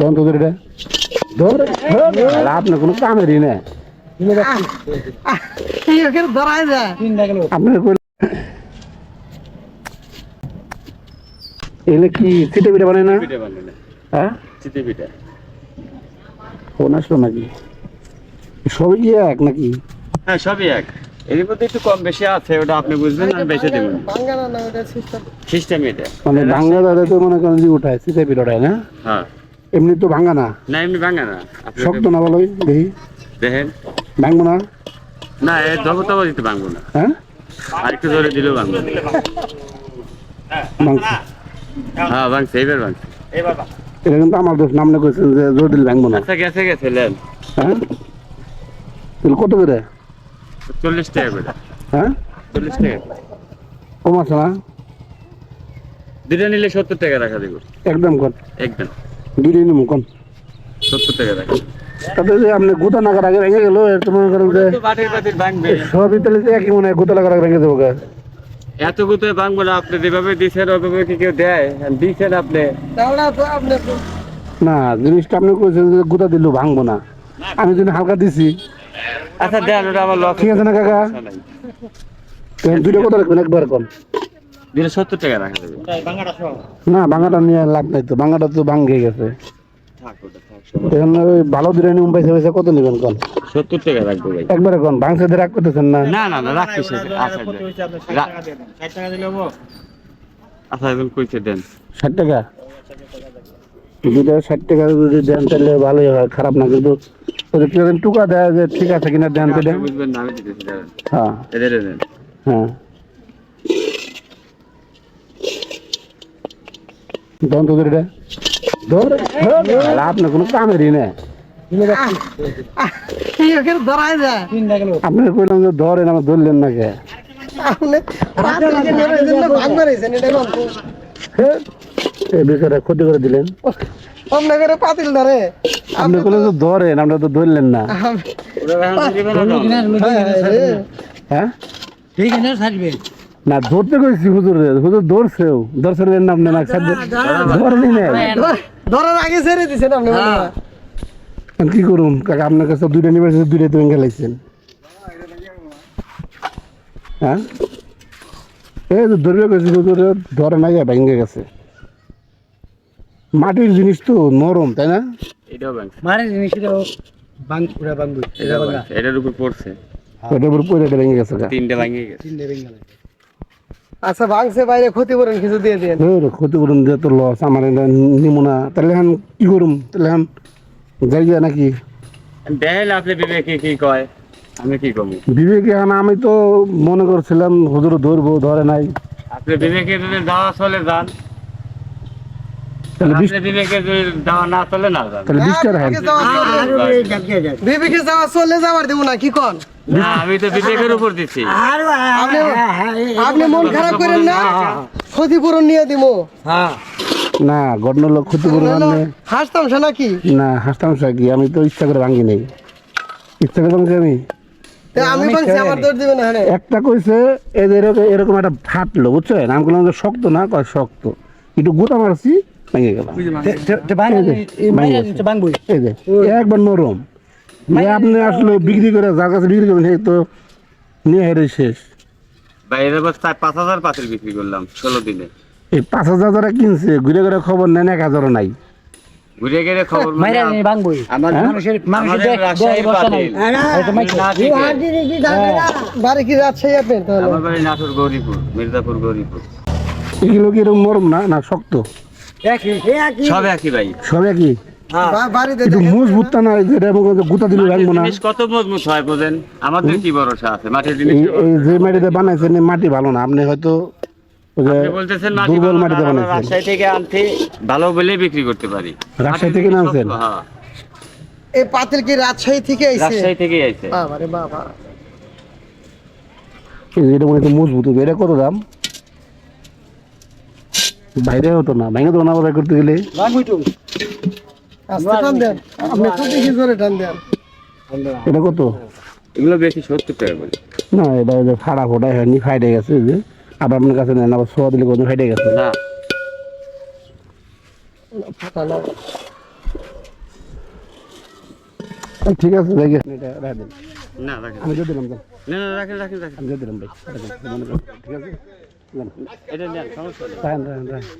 দন তোদের এটা ধর আপনার কোনো কামেরই না আপনার এগুলো কি চিটে পিঠে বানায় না? হ্যাঁ? চিতে পিঠে। ফোন আসলো নাকি? সবই কি এক নাকি? হ্যাঁ সবই এক। এর মধ্যে একটু কম বেশি আছে ওটা আপনি বুঝবেন আমি ওটা সিস্টেম সিস্টেম এটা। মানে ভাঙ্গা দাদা তো মনে করেন যে উঠায় চিটে পিঠে না? হ্যাঁ। এমনি তো ভাঙ্গা না। না এমনি ভাঙা না। শক্ত না বলো দেখি। দেখেন। ভাঙবো না? না এর জগৎ আবার দিতে ভাঙবো না। হ্যাঁ? আর একটু ধরে দিলেও ভাঙবো হ্যাঁ ভাঙছে এবার ভাঙছে। এটা কিন্তু আমার দোষ করেছেন যে জোর দিলে ভাঙবো না। আচ্ছা গেছে গেছে লেন হ্যাঁ? তাহলে কত করে? চল্লিশ টাকা করে। হ্যাঁ? চল্লিশ টাকা কম আছে না? দুটো নিলে সত্তর টাকা রাখা দেবো। একদম কন একদম। দুইটাই নিবো কন সত্তর টাকা রাখা তাতে যে আপনি গোতা নাগার আগে ভেঙে গেল এর তো মনে করেন যে তো বাটির বাটির ভাঙবে। সবই তাহলে যে একই মনে হয় গোতা লাগার আগে ভেঙে দেবো গা। এত গুতো ভাঙবো না আপনি যেভাবে দিচ্ছেন ওইভাবে কি কেউ দেয়? দিচ্ছেন আপনি। তাহলে না জিনিসটা আপনি কইছেন যে গোতা দিলেও ভাঙবো না। আমি যদি হালকা দিছি। আচ্ছা দেন ওটা আমার ঠিক আছে না কাকা? দুইটা কথা রাখবেন একবার কন। দিলে সত্তর টাকা রাখা দেবে না ভাঙাটা নিয়ে লাভ নাই তো তো গেছে। এখন ওই ভালো পয়সা কত নেবেন কন? সত্তর টাকা রাখব ভাই। একবারে কন ভাঙছে দিয়ে রাগ করতেছেন না? না না না রাখছি আচ্ছা আচ্ছা। এখন কইছে দেন। ষাট টাকা? দুটা ষাট টাকা যদি দেন তাহলে ভালোই হয় খারাপ না কিন্তু টুকা দেয় যে ঠিক আছে কিনা দেন তো। হ্যাঁ। দেন। হ্যাঁ। দেন এটা ধর আপনার কোনো কামেরই না আপনার কইলাম যে ধরেন আমার ধরলেন না কে আপনি হ্যাঁ, ক্ষতি করে দিলেন। করে পাতিল ধরে আপনি কইলেন যে ধরেন আপনার তো ধরলেন না। হ্যাঁ। না ধরতে কইছি হুজুর হুজুর ধরছেও এর নাম নেন ধরেনি না ধরার আগে ছেড়ে দিছেন আপনি মনে কি করুন কাকা আপনার কাছে দুইটা নিবে দুইটা তুমি খেলাইছেন হ্যাঁ এই যে ধরবে গেছে হুজুর ধরে নাই ভেঙে গেছে মাটির জিনিস তো নরম তাই না এটাও মারে জিনিসটা বাং পুরা এটার উপর পড়ছে ওটার উপর পয়লা ভেঙে গেছে। তিনটে ভাঙে গেছে তিনটে বেঙ্গালে আচ্ছা ভাঙছে বাইরে ক্ষতিপূরণ কিছু দিয়ে দেন এই ক্ষতিপূরণ দিয়ে তো লস আমার এটা নিমো না। তাহলে এখন কি করুম? তাহলে এখন যাই গিয়া নাকি? দেখেন আপনি বিবেকে কি কয়? আমি কি কমু বিবেকে এখন আমি তো মনে করছিলাম হুজুর ধরবো ধরে নাই। আপনি বিবেকে যদি যাওয়া চলে যান তাহলে বিবেকে যদি যাওয়া না চলে না তাহলে বিবেকে যাওয়া চলে- বিবেকে যাওয়া চলে যাওয়ার দেবো না কি কন? না আমি তো বিবেকের উপর দিচ্ছি আপনি আপনি মন খারাপ করেন না ক্ষতিপূরণ নিয়ে দিব না ঘটনা লোক ক্ষতিপূরণ আনলে হাসতাম সে নাকি না হাসতাম কি আমি তো ইচ্ছা করে ভাঙি নেই ইচ্ছা করে ভাঙছি আমি তা আমি ভাঙছি আমার দৌড় দিবেন না হ্যাঁ একটা কইছে যে এরকম এরকম একটা ফাটলো বুঝছেন আমি বললাম যে শক্ত না কয় শক্ত একটু গুতা মারছি ভেঙে এই একবার নরম আপনি আসলে বিক্রি করে যার কাছে বিক্রি করবেন সেই তো নিয়ে হেরে শেষ। বাইরে বস তাই পাঁচ হাজার পাতিল বিক্রি করলাম ষোলো দিনে। এই পাঁচ হাজার যারা কিনছে ঘুরে ঘুরে খবর নেন এক হাজারও নাই। ঘুরে গেলে খবর মাইরা আম- বাংবু আমার মানুষের মানুষের আমাদের দেখ রাজশাহীর বসা নাই পাতিল। না। বাড়ি কি রাজশাহী আপনি আমার বাড়ি নাটোর গৌরীপুর মির্জাপুর গৌরীপুর। এগুলো কি এরকম নরম না না শক্ত? সব একই ভাই। সব একই? বা- বাড়িতে একটু দেখেন। মজবুত না যেটা গুতা দিলে ভাঙবো না। কত মজবুত হয় বোঝেন? আমাদের কি ভরসা আছে? মাটির জিনিস এই এই যে মাটিতে বানাইছেন মাটি ভালো না। আপনি হয়তো বলতেছেন দুর্বল ভালো মাটিতে বানাইছেন। রাজশাহী থেকে আনতে ভালো বলে বিক্রি করতে পারি। রাজশাহী থেকে আনছেন? হ্যাঁ। এই পাতিল কি রাজশাহী থেকে আইছে? রাজশাহী থেকে আইছে। বাবা রে বাবা। এটা মনে হয় মজবুত এটা কত দাম? বাইরে হতো না ভেঙে তো না বাজার করতে গেলে। আস্তে টান দেন। আপনি কত কি জোরে টান দেন। এটা কত? এগুলো বেশি সত্তর টাকা করে। না এটা যে ফাড়া ফোটাই হয়নি ফাইটে গেছে যে। আবার আপনার কাছে নেন আবার সোয়া দিলে কত ফাইটে গেছে। না। ঠিক আছে গে। এটা রাখ না রাখেন। আমি দিয়ে দিলাম না না রাখেন রাখেন রাখেন। আমি দিয়ে দিলাম ভাই রাখেন, করেন। ঠিক আছে? এটা নেন সমস্যা নেই। রাখেন রাখেন রাখেন।